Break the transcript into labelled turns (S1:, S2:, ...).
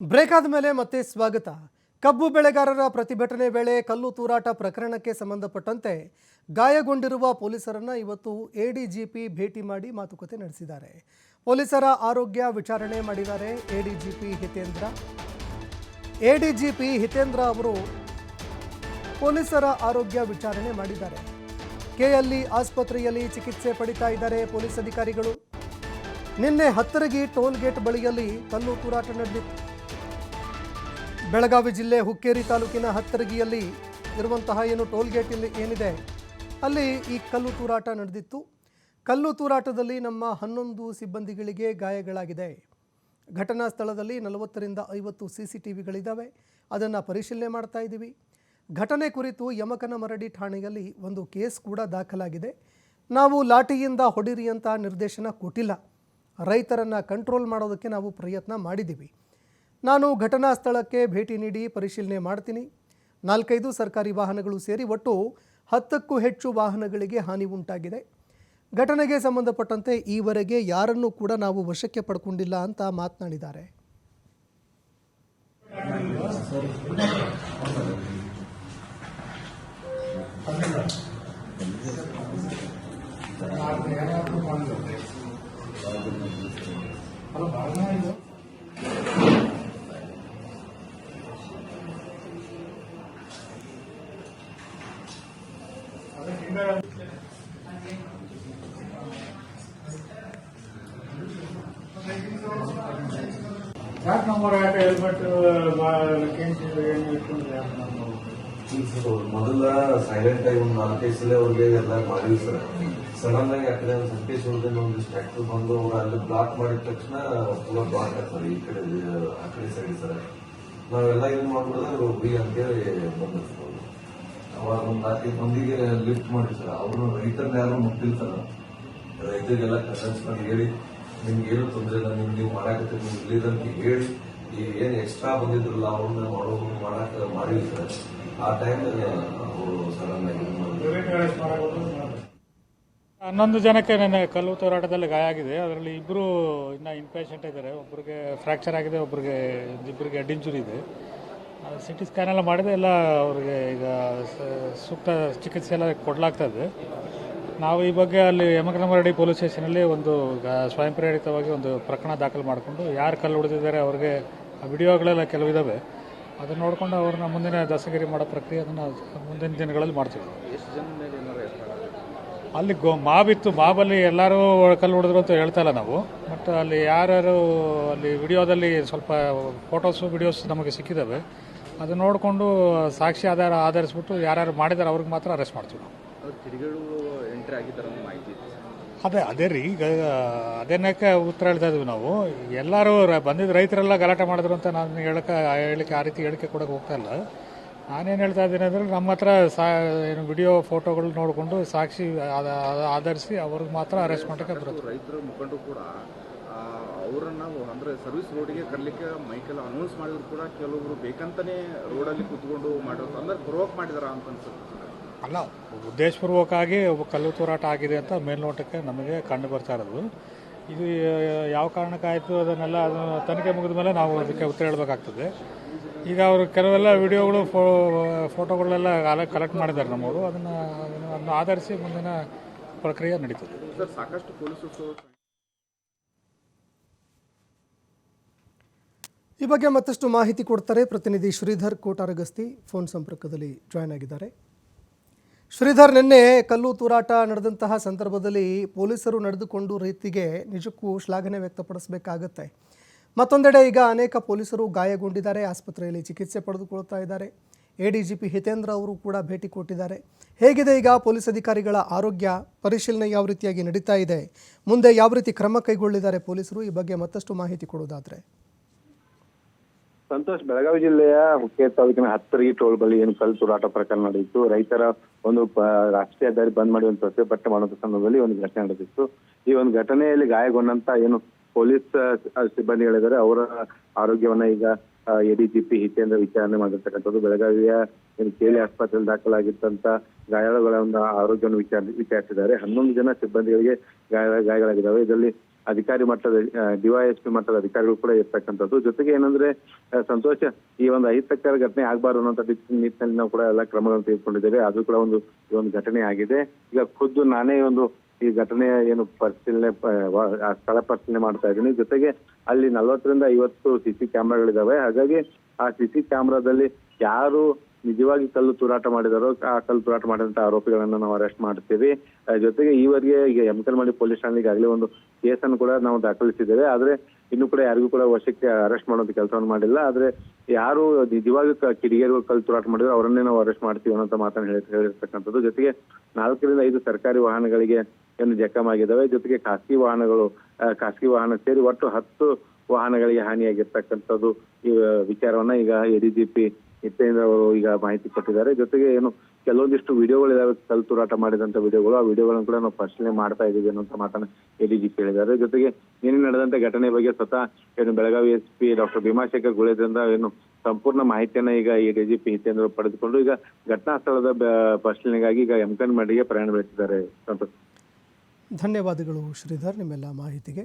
S1: Break ಆದ ಮೇಲೆ ಮತ್ತೆ ಸ್ವಾಗತ. ಕಬ್ಬು ಬೆಳೆಗಾರರ ಪ್ರತಿಭಟನೆ ವೇಳೆ ಕಲ್ಲು ತೂರಾಟ ಪ್ರಕರಣಕ್ಕೆ ಸಂಬಂಧಪಟ್ಟಂತೆ ಗಾಯಗೊಂಡಿರುವ ಪೊಲೀಸರನ್ನ ಇವತ್ತು ಎಡಿಜಿಪಿ ಭೇಟಿ ಮಾಡಿ ಮಾತುಕತೆ ನಡೆಸಿದ್ದಾರೆ. ಪೊಲೀಸರ ಆರೋಗ್ಯ ವಿಚಾರಣೆ ಮಾಡಿದ್ದಾರೆ ಎಡಿಜಿಪಿ ಹಿತೇಂದ್ರ. ಎಡಿಜಿಪಿ ಹಿತೇಂದ್ರ ಅವರು ಪೊಲೀಸರ ಆರೋಗ್ಯ ವಿಚಾರಣೆ ಮಾಡಿದ್ದಾರೆ. ಕೆಎಲ್ಇ ಆಸ್ಪತ್ರೆಯಲ್ಲಿ ಚಿಕಿತ್ಸೆ ಪಡಿತಾ ಇದ್ದಾರೆ ಪೊಲೀಸ್ ಅಧಿಕಾರಿಗಳು. ನಿನ್ನೆ ಹತ್ತರಗಿ ಟೋಲ್ ಗೇಟ್ ಬಳಿಯಲ್ಲಿ ಕಲ್ಲು ತೂರಾಟ ನಡೆದಿತ್ತು. ಬೆಳಗಾವಿ ಜಿಲ್ಲೆ ಹುಕ್ಕೇರಿ ತಾಲೂಕಿನ ಹತ್ತರಗಿಯಲ್ಲಿ ಇರುವಂತಹ ಏನು ಟೋಲ್ ಗೇಟ್ ಇಲ್ಲಿ ಏನಿದೆ, ಅಲ್ಲಿ ಈ ಕಲ್ಲು ತೂರಾಟ ನಡೆದಿತ್ತು. ಕಲ್ಲು ತೂರಾಟದಲ್ಲಿ ನಮ್ಮ ಹನ್ನೊಂದು ಸಿಬ್ಬಂದಿಗಳಿಗೆ ಗಾಯಗಳಾಗಿದೆ. ಘಟನಾ ಸ್ಥಳದಲ್ಲಿ ನಲವತ್ತರಿಂದ ಐವತ್ತು ಸಿ ಸಿ ಟಿ ವಿಗಳಿದ್ದಾವೆ ಅದನ್ನು ಪರಿಶೀಲನೆ ಮಾಡ್ತಾ ಇದ್ದೀವಿ. ಘಟನೆ ಕುರಿತು ಯಮಕನ ಮರಡಿ ಠಾಣೆಯಲ್ಲಿ ಒಂದು ಕೇಸ್ ಕೂಡ ದಾಖಲಾಗಿದೆ. ನಾವು ಲಾಠಿಯಿಂದ ಹೊಡಿರಿ ಅಂತ ನಿರ್ದೇಶನ ಕೊಟ್ಟಿಲ್ಲ. ರೈತರನ್ನು ಕಂಟ್ರೋಲ್ ಮಾಡೋದಕ್ಕೆ ನಾವು ಪ್ರಯತ್ನ ಮಾಡಿದ್ದೀವಿ. ನಾನು ಘಟನಾ ಸ್ಥಳಕ್ಕೆ ಭೇಟಿ ನೀಡಿ ಪರಿಶೀಲನೆ ಮಾಡ್ತೀನಿ. ನಾಲ್ಕೈದು ಸರ್ಕಾರಿ ವಾಹನಗಳು ಸೇರಿ ಒಟ್ಟು ಹತ್ತಕ್ಕೂ ಹೆಚ್ಚು ವಾಹನಗಳಿಗೆ ಹಾನಿ ಉಂಟಾಗಿದೆ. ಘಟನೆಗೆ ಸಂಬಂಧಪಟ್ಟಂತೆ ಈವರೆಗೆ ಯಾರನ್ನೂ ಕೂಡ ನಾವು ವಶಕ್ಕೆ ಪಡ್ಕೊಂಡಿಲ್ಲ ಅಂತ ಮಾತನಾಡಿದ್ದಾರೆ.
S2: ಯಾಕೆ ನಂಬರ್ ಯಾಕೆ ಹೆಲ್ಮೆಟ್
S3: ಮೊದಲ ಸೈಲೆಂಟ್ ಆಗಿ ಒಂದು ನಾಲ್ಕೈದು ಸಲ ಅವ್ರಿಗೆ ಎಲ್ಲ ಮಾಡಿವಿ ಸರ್. ಸಡನ್ ಆಗಿ ಆ ಕಡೆ ಒಂದು ಸಂಕೇಶ್ ಅವ್ರದ್ದು ಒಂದು ಟ್ರ್ಯಾಕ್ಟರ್ ಬಂದು ಅವ್ರು ಅಲ್ಲಿ ಬ್ಲಾಕ್ ಮಾಡಿದ ತಕ್ಷಣ ಪೂರ ಬ್ಲಾಕ್ ಆಗ್ತಾರೆ ಈ ಕಡೆ, ಆ ಕಡೆ ಸೈಡ್ ಸರ್. ನಾವೆಲ್ಲ ಏನ್ ಮಾಡ್ಬಿಡಿದ್ರೆ ಬಿ ಅಂತೇಳಿ ಬಂದ ಸರ್ ಅವ್ರು. ಅವಾಗ ಒಂದು ನಾಲ್ಕೈದು ಮಂದಿಗೆ ಲಿಫ್ಟ್ ಮಾಡಿ ಸರ್ ಅವರು ರೈತರನ್ನ ಯಾರು ಮುಟ್ಟಿಲ್ಲ ರೈತರಿಗೆಲ್ಲ ಕಸನ್ಸ್ ಮಾಡಿ ಹೇಳಿ, ನಿಮ್ಗೆ ಏನು ತೊಂದರೆ ಇಲ್ಲ, ನಿಮ್ಗೆ ನೀವು ಮಾಡಾಕತ್ತೀರಿ ನಿಮ್ಗೆ ಇಲ್ಲಿದಂತ ಹೇಳಿ, ಈ ಏನು ಎಕ್ಸ್ಟ್ರಾ ಬಂದಿದ್ರಲ್ಲ, ಅವ್ರನ್ನ ಮಾಡೋ ಮಾಡಾಕ ಮಾಡಿವಿ ಸರ್ ಆ ಟೈಮ್ ಅವರು ಸಡನ್ ಆಗಿ
S2: ಹನ್ನೊಂದು ಜನಕ್ಕೆ ನನ್ನ ಕಲ್ಲು ತೋರಾಟದಲ್ಲಿ ಗಾಯ ಆಗಿದೆ. ಅದರಲ್ಲಿ ಇಬ್ಬರು ಇನ್ನ ಇನ್ಪೇಷಂಟ್ ಇದ್ದಾರೆ. ಒಬ್ಬರಿಗೆ ಫ್ರ್ಯಾಕ್ಚರ್ ಆಗಿದೆ ಒಬ್ಬರಿಗೆ ಇಬ್ಬರಿಗೆ ಹೆಡ್ ಇಂಜುರಿ ಇದೆ. ಸಿ ಟಿ ಸ್ಕ್ಯಾನ್ ಎಲ್ಲ ಮಾಡಿದೆ ಎಲ್ಲ ಅವರಿಗೆ ಈಗ ಸೂಕ್ತ ಚಿಕಿತ್ಸೆ ಎಲ್ಲ ಕೊಡಲಾಗ್ತದೆ ನಾವು ಈ ಬಗ್ಗೆ ಅಲ್ಲಿ ಯಮಕನಮರಡಿ ಪೊಲೀಸ್ ಸ್ಟೇಷನಲ್ಲಿ ಒಂದು ಸ್ವಯಂ ಪ್ರೇರಿತವಾಗಿ ಒಂದು ಪ್ರಕರಣ ದಾಖಲು ಮಾಡಿಕೊಂಡು ಯಾರು ಕಲ್ಲು ಹೊಡೆದಿದ್ದಾರೆ ಅವ್ರಿಗೆ ಆ ವಿಡಿಯೋಗಳೆಲ್ಲ ಕೆಲವು ಇದ್ದಾವೆ ಅದನ್ನು ನೋಡಿಕೊಂಡು ಅವ್ರನ್ನ ಮುಂದಿನ ದಸಗಿರಿ ಮಾಡೋ ಪ್ರಕ್ರಿಯೆ ಅದನ್ನು ಮುಂದಿನ ದಿನಗಳಲ್ಲಿ ಮಾಡ್ತೀವಿ. ಅಲ್ಲಿ ಗೋ ಮಾಬಿತ್ತು ಮಾಬಲ್ಲಿ ಎಲ್ಲರೂ ಕಲ್ಲು ಹೊಡೆದ್ರು ಅಂತ ಹೇಳ್ತಾ ಇಲ್ಲ ನಾವು. ಬಟ್ ಅಲ್ಲಿ ಯಾರ್ಯಾರು ಅಲ್ಲಿ ವಿಡಿಯೋದಲ್ಲಿ ಸ್ವಲ್ಪ ಫೋಟೋಸು ವಿಡಿಯೋಸ್ ನಮಗೆ ಸಿಕ್ಕಿದ್ದಾವೆ ಅದು ನೋಡಿಕೊಂಡು ಸಾಕ್ಷಿ ಆಧಾರ ಆಧರಿಸ್ಬಿಟ್ಟು ಯಾರ್ಯಾರು ಮಾಡಿದಾರೆ ಅವ್ರಿಗೆ ಮಾತ್ರ ಅರೆಸ್ಟ್ ಮಾಡ್ತೀವಿ ನಾವು. ಅದೇ ಅದೇ ರೀ ಈಗ ಅದೇನಕ್ಕೆ ಉತ್ತರ ಹೇಳ್ತಾ ಇದ್ವಿ ನಾವು. ಎಲ್ಲರೂ ಬಂದಿದ್ದ ರೈತರೆಲ್ಲ ಗಲಾಟೆ ಮಾಡಿದ್ರು ಅಂತ ನಾನು ಹೇಳಕ್ಕೆ ಹೇಳಿಕೆ ಆ ರೀತಿ ಹೇಳಿಕೆ ಕೊಡೋಕೆ ಹೋಗ್ತಾ ಇಲ್ಲ. ನಾನೇನು ಹೇಳ್ತಾ ಇದ್ದೀನಿ ಅಂದರೆ ನಮ್ಮ ಹತ್ರ ಸಾ ಏನು ವಿಡಿಯೋ ಫೋಟೋಗಳು ನೋಡಿಕೊಂಡು ಸಾಕ್ಷಿ ಆಧ- ಆಧ- ಆಧರಿಸಿ ಅವ್ರಿಗೆ ಮಾತ್ರ ಅರೆಸ್ಟ್ ಮಾಡೋಕ್ಕೆ ಬರುತ್ತೆ.
S4: ರೈತರ ಮುಖಂಡರು ಕೂಡ ಅವರನ್ನ ಅಂದ್ರೆ ಸರ್ವಿಸ್ ರೋಡಿಗೆ ಕರ್ಲಿಕ್ಕೆ ಮೈಕೆಲ್ಲ ಅನೌನ್ಸ್ ಮಾಡಿದ್ರು ಕೂಡ ಕೆಲವರು ಬೇಕಂತಾನೆ ರೋಡಲ್ಲಿ ಕೂತ್ಕೊಂಡು ಮಾಡೋದು ಅಂದ್ರೆ ಪ್ರೊವೋಕ್ ಮಾಡಿದಾರ ಅಂತ ಅನ್ಸುತ್ತೆ.
S2: ಅಲ್ಲ ಉದ್ದೇಶಪೂರ್ವಕವಾಗಿ ಒಬ್ಬ ಕಲ್ಲು ತೂರಾಟ ಆಗಿದೆ ಅಂತ ಮೇಲ್ನೋಟಕ್ಕೆ ನಮಗೆ ಕಂಡು ಬರ್ತಾ ಇರೋದು. ಇದು ಯಾವ ಕಾರಣಕ್ಕಾಯಿತು ಅದನ್ನೆಲ್ಲ ಅದು ತನಿಖೆ ಮುಗಿದ ಮೇಲೆ ನಾವು ಅದಕ್ಕೆ ಉತ್ತರ ಹೇಳಬೇಕಾಗ್ತದೆ. ಈಗ ಅವರು ಕೆಲವೆಲ್ಲ ವಿಡಿಯೋಗಳು ಫೋ ಫೋಟೋಗಳೆಲ್ಲ ಕಲೆಕ್ಟ್ ಮಾಡಿದ್ದಾರೆ ನಮ್ಮವರು. ಅದನ್ನು ಅದನ್ನು ಅದನ್ನು ಆಧರಿಸಿ ಮುಂದಿನ ಪ್ರಕ್ರಿಯೆ ನಡೀತದೆ
S4: ಸರ್ ಸಾಕಷ್ಟು ಪೊಲೀಸರು
S1: ಈ ಬಗ್ಗೆ ಮತ್ತಷ್ಟು ಮಾಹಿತಿ ಕೊಡ್ತಾರೆ ಪ್ರತಿನಿಧಿ ಶ್ರೀಧರ್ ಕೋಟಾರಗಸ್ತಿ. ಫೋನ್ ಸಂಪರ್ಕದಲ್ಲಿ ಜಾಯ್ನ್ ಆಗಿದ್ದಾರೆ. ಶ್ರೀಧರ್, ನಿನ್ನೆ ಕಲ್ಲು ತೂರಾಟ ನಡೆದಂತಹ ಸಂದರ್ಭದಲ್ಲಿ ಪೊಲೀಸರು ನಡೆದುಕೊಂಡು ರೀತಿಗೆ ನಿಜಕ್ಕೂ ಶ್ಲಾಘನೆ ವ್ಯಕ್ತಪಡಿಸಬೇಕಾಗತ್ತೆ. ಮತ್ತೊಂದೆಡೆ ಈಗ ಅನೇಕ ಪೊಲೀಸರು ಗಾಯಗೊಂಡಿದ್ದಾರೆ, ಆಸ್ಪತ್ರೆಯಲ್ಲಿ ಚಿಕಿತ್ಸೆ ಪಡೆದುಕೊಳ್ತಾ ಇದ್ದಾರೆ. A D G P Hitendra ಅವರು ಕೂಡ ಭೇಟಿ ಕೊಟ್ಟಿದ್ದಾರೆ. ಹೇಗಿದೆ ಈಗ ಪೊಲೀಸ್ ಅಧಿಕಾರಿಗಳ ಆರೋಗ್ಯ ಪರಿಶೀಲನೆ ಯಾವ ರೀತಿಯಾಗಿ ನಡೀತಾ ಇದೆ? ಮುಂದೆ ಯಾವ ರೀತಿ ಕ್ರಮ ಕೈಗೊಳ್ಳಿದ್ದಾರೆ ಪೊಲೀಸರು? ಈ ಬಗ್ಗೆ ಮತ್ತಷ್ಟು ಮಾಹಿತಿ ಕೊಡೋದಾದರೆ
S5: ಸಂತೋಷ್, ಬೆಳಗಾವಿ ಜಿಲ್ಲೆಯ ಹುಕ್ಕೇರಿ ತಾಲೂಕಿನ ಹತ್ತರಿಗೆ ಟೋಲ್ ಬಳಿ ಏನು ಕಲ್ಲು ತೂರಾಟ ಪ್ರಕರಣ ನಡೆಯಿತು. ರೈತರ ಒಂದು ರಾಷ್ಟ್ರೀಯ ಹೆದ್ದಾರಿ ಬಂದ್ ಮಾಡಿ ಒಂದು ಪ್ರತಿಭಟನೆ ಮಾಡುವಂತ ಸಂದರ್ಭದಲ್ಲಿ ಒಂದು ಘಟನೆ ನಡೆದಿತ್ತು. ಈ ಒಂದು ಘಟನೆಯಲ್ಲಿ ಗಾಯಗೊಂಡಂತ ಏನು ಪೊಲೀಸ್ ಸಿಬ್ಬಂದಿಗಳಿದ್ದಾರೆ. ಅವರ ಆರೋಗ್ಯವನ್ನ ಈಗ ಎಡಿಜಿಪಿ ಹಿತೇಂದ್ರ ವಿಚಾರಣೆ ಮಾಡಿರ್ತಕ್ಕಂಥದ್ದು. ಬೆಳಗಾವಿಯ ಕೇಳಿ ಆಸ್ಪತ್ರೆಯಲ್ಲಿ ದಾಖಲಾಗಿದ್ದಂತ ಗಾಯಾಳುಗಳ ಒಂದು ಆರೋಗ್ಯವನ್ನು ವಿಚಾರ, ವಿಚಾರಿಸಿದ್ದಾರೆ. ಹನ್ನೊಂದು ಜನ ಸಿಬ್ಬಂದಿಗಳಿಗೆ ಗಾಯ, ಗಾಯಗಳಾಗಿದ್ದಾವೆ. ಇದರಲ್ಲಿ ಅಧಿಕಾರಿ ಮಟ್ಟದ ಡಿವೈಎಸ್ಪಿ ಮಟ್ಟದ ಅಧಿಕಾರಿಗಳು ಕೂಡ ಇರ್ತಕ್ಕಂಥದ್ದು. ಜೊತೆಗೆ ಏನಂದ್ರೆ ಸಂತೋಷ, ಈ ಒಂದು ಅಹಿತಕರ ಘಟನೆ ಆಗ್ಬಾರ್ದು ಅನ್ನೋ ನಿಟ್ಟಿನಲ್ಲಿ ನಾವು ಕೂಡ ಎಲ್ಲ ಕ್ರಮಗಳನ್ನು ತೆಗೆದುಕೊಂಡಿದ್ದೇವೆ. ಅದು ಕೂಡ ಒಂದು, ಈ ಒಂದು ಘಟನೆ ಆಗಿದೆ. ಈಗ ಖುದ್ದು ನಾನೇ ಒಂದು ಈ ಘಟನೆಯ ಏನು ಪರಿಶೀಲನೆ ಸ್ಥಳ ಪರಿಶೀಲನೆ ಮಾಡ್ತಾ ಇದ್ದೀನಿ. ಜೊತೆಗೆ ಅಲ್ಲಿ ನಲವತ್ತರಿಂದ ಐವತ್ತು ಸಿಸಿ ಕ್ಯಾಮ್ರಾಗಳಿದಾವೆ. ಹಾಗಾಗಿ ಆ ಸಿಸಿ ಕ್ಯಾಮ್ರಾದಲ್ಲಿ ಯಾರು ನಿಜವಾಗಿ ಕಲ್ಲು ತೂರಾಟ ಮಾಡಿದಾರೋ ಆ ಕಲ್ಲು ತೂರಾಟ ಮಾಡಿದಂತ ಆರೋಪಿಗಳನ್ನ ನಾವು ಅರೆಸ್ಟ್ ಮಾಡ್ತೀವಿ. ಜೊತೆಗೆ ಈವರೆಗೆ ಈಗ ಎಮ್ಕಲ್ಮಡಿ ಪೊಲೀಸ್ ಠಾಣೆಗೆ ಈಗಾಗಲೇ ಒಂದು ಕೇಸನ್ನು ಕೂಡ ನಾವು ದಾಖಲಿಸಿದ್ದೇವೆ. ಆದ್ರೆ ಇನ್ನು ಕೂಡ ಯಾರಿಗೂ ಕೂಡ ವಶಕ್ಕೆ ಅರೆಸ್ಟ್ ಮಾಡುವಂತ ಕೆಲಸವನ್ನು ಮಾಡಿಲ್ಲ. ಆದ್ರೆ ಯಾರು ನಿಜವಾಗಿ ಕ- ಕಿಡಿಗೇರು ಕಲ್ಲು ತೂರಾಟ ಮಾಡಿದ್ರು ಅವರನ್ನೇ ನಾವು ಅರೆಸ್ಟ್ ಮಾಡ್ತೀವಿ ಅನ್ನೋ ಮಾತನ್ನು ಹೇಳಿ, ಹೇಳಿರ್ತಕ್ಕಂಥದ್ದು. ಜೊತೆಗೆ ನಾಲ್ಕರಿಂದ ಐದು ಸರ್ಕಾರಿ ವಾಹನಗಳಿಗೆ ಏನು ಜಖಮ್ ಆಗಿದ್ದಾವೆ. ಜೊತೆಗೆ ಖಾಸಗಿ ವಾಹನಗಳು ಖಾಸಗಿ ವಾಹನ ಸೇರಿ ಒಟ್ಟು ಹತ್ತು ವಾಹನಗಳಿಗೆ ಹಾನಿಯಾಗಿರ್ತಕ್ಕಂಥದ್ದು ವಿಚಾರವನ್ನ ಈಗ ಎಡಿಜಿಪಿ ನಿತ್ಯೇಂದ್ರ ಅವರು ಈಗ ಮಾಹಿತಿ ಕೊಟ್ಟಿದ್ದಾರೆ. ಜೊತೆಗೆ ಏನು ಕೆಲವೊಂದಿಷ್ಟು ವಿಡಿಯೋಗಳಿದಾವೆ ಕಲ್ ತೂರಾಟ ಮಾಡಿದಂತ ವಿಡಿಯೋಗಳು, ಆ ವಿಡಿಯೋಗಳನ್ನು ಕೂಡ ನಾವು ಪರಿಶೀಲನೆ ಮಾಡ್ತಾ ಇದ್ದೀವಿ ಅನ್ನುವಂತ ಮಾತನ್ನ ಎಡಿಜಿಪಿ ಹೇಳಿದ್ದಾರೆ. ಜೊತೆಗೆ ನಿನ್ನೆ ನಡೆದಂತ ಘಟನೆ ಬಗ್ಗೆ ಸ್ವತಃ ಏನು Belagavi S P doctor Bheemashekhar ಗುಳೇದ್ರಿಂದ ಏನು ಸಂಪೂರ್ಣ ಮಾಹಿತಿಯನ್ನ ಈಗ ಈ ಡಿಜಿಪಿ ಹಿತೇಂದ್ರ ಪಡೆದುಕೊಂಡು ಈಗ ಘಟನಾ ಸ್ಥಳದ ಪರಿಶೀಲನೆಗಾಗಿ ಈಗ ಎಂಕನ್ ಮಡಿಗೆ ಪ್ರಯಾಣ ಬೆಳೆಸಿದ್ದಾರೆ.
S1: ಧನ್ಯವಾದಗಳು ಶ್ರೀಧರ್, ನಿಮ್ಮೆಲ್ಲ ಮಾಹಿತಿಗೆ.